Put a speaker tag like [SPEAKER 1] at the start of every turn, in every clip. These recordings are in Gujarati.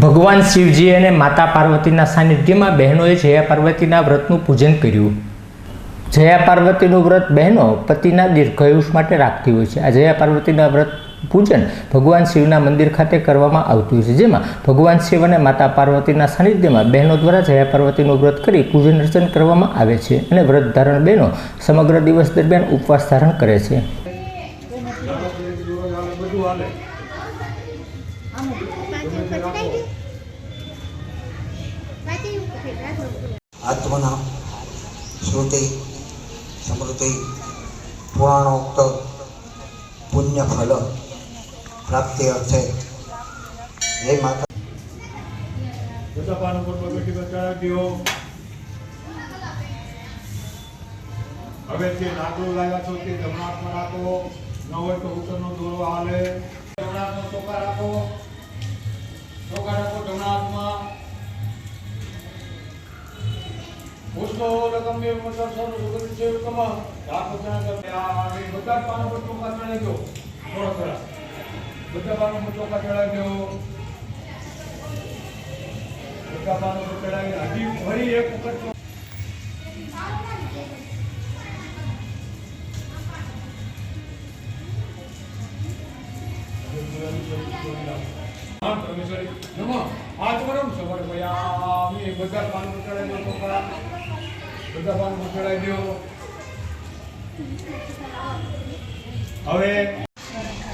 [SPEAKER 1] ભગવાન શિવજી અને માતા પાર્વતીના સાનિધ્યમાં બહેનોએ જયા પાર્વતીના વ્રતનું પૂજન કર્યું. જયા પાર્વતીનું વ્રત બહેનો પતિના દીર્ઘાયુષ માટે રાખતી હોય છે. આ જયા પાર્વતીના વ્રત પૂજન ભગવાન શિવના મંદિર ખાતે કરવામાં આવતું હોય છે. જેમાં ભગવાન શિવ અને માતા પાર્વતીના સાનિધ્યમાં બહેનો દ્વારા જયા પાર્વતીનું વ્રત કરી પૂજન અર્ચન કરવામાં આવે છે અને વ્રત ધારણ બહેનો સમગ્ર દિવસ દરમિયાન ઉપવાસ ધારણ કરે છે.
[SPEAKER 2] આત્મના શ્રુતિ, સ્મૃતિ, પુરાણોક્ત પુણ્યફલ પ્રાપ્તિ અર્થે. હે માતા.
[SPEAKER 3] બધા હવે જે નાગરો લાવ્યા છો તે જમણાટમાં રાખો ન હોય તો ઉત્તરનો દોરો હાલે. જમણામાં ચોખા રાખો ચોખા રાખો જમણામાં પુષ્પો ચોખા ચડાવી હજી ફરી એક વખત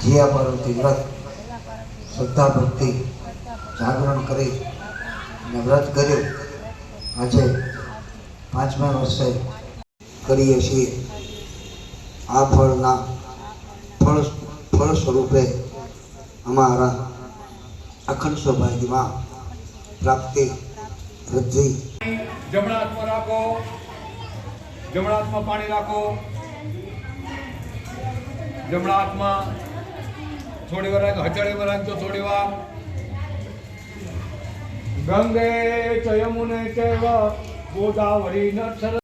[SPEAKER 2] જીયા પાર્વતી વ્રત, શ્રદ્ધા ભક્તિ જાગરણ કરી અને વ્રત કર્યું, આજે પાંચમા વર્ષે કરીએ છીએ. આ ફળના ફળ ફળ સ્વરૂપે અમારા અખંડ સૌભાગ્યમાં પ્રાપ્તિ, વૃદ્ધિ.
[SPEAKER 3] જમણા હાથમાં રાખો. જમણા હાથમાં પાણી રાખો. જમણા હાથમાં થોડી વાર રાખો, હથેળીમાં રાખજો થોડી વાર. ગંગે ચયમુને યમુને ચૈવ ગોદાવરી ન